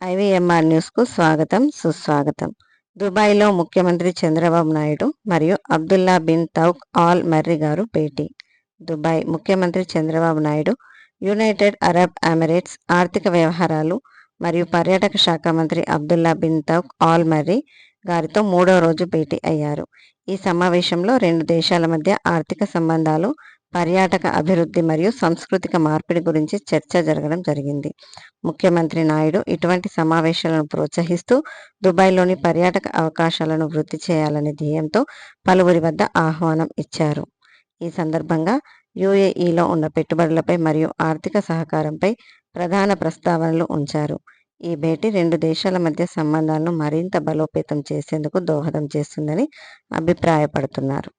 ఐవీఎంఆర్ న్యూస్కు స్వాగతం సుస్వాగతం. దుబాయ్లో ముఖ్యమంత్రి చంద్రబాబు నాయుడు మరియు Abdullah bin Touq Al Marri గారు భేటీ. దుబాయ్ ముఖ్యమంత్రి Chandrababu Naidu United Arab Emirates ఆర్థిక వ్యవహారాలు మరియు పర్యాటక శాఖ మంత్రి Abdullah bin Touq Al Marri గారితో మూడో రోజు భేటీ అయ్యారు. ఈ సమావేశంలో రెండు దేశాల మధ్య ఆర్థిక సంబంధాలు పర్యాటక అభివృద్ధి మరియు సాంస్కృతిక మార్పిడి గురించి చర్చ జరగడం జరిగింది. ముఖ్యమంత్రి నాయుడు ఇటువంటి సమావేశాలను ప్రోత్సహిస్తూ దుబాయ్లోని పర్యాటక అవకాశాలను వృద్ధి చేయాలనే ధ్యేయంతో పలువురి వద్ద ఆహ్వానం ఇచ్చారు. ఈ సందర్భంగా యుఏఈలో ఉన్న పెట్టుబడులపై మరియు ఆర్థిక సహకారంపై ప్రధాన ప్రస్తావనలు ఉంచారు. ఈ భేటీ రెండు దేశాల మధ్య సంబంధాలను మరింత బలోపేతం చేసేందుకు దోహదం చేస్తుందని అభిప్రాయపడుతున్నారు.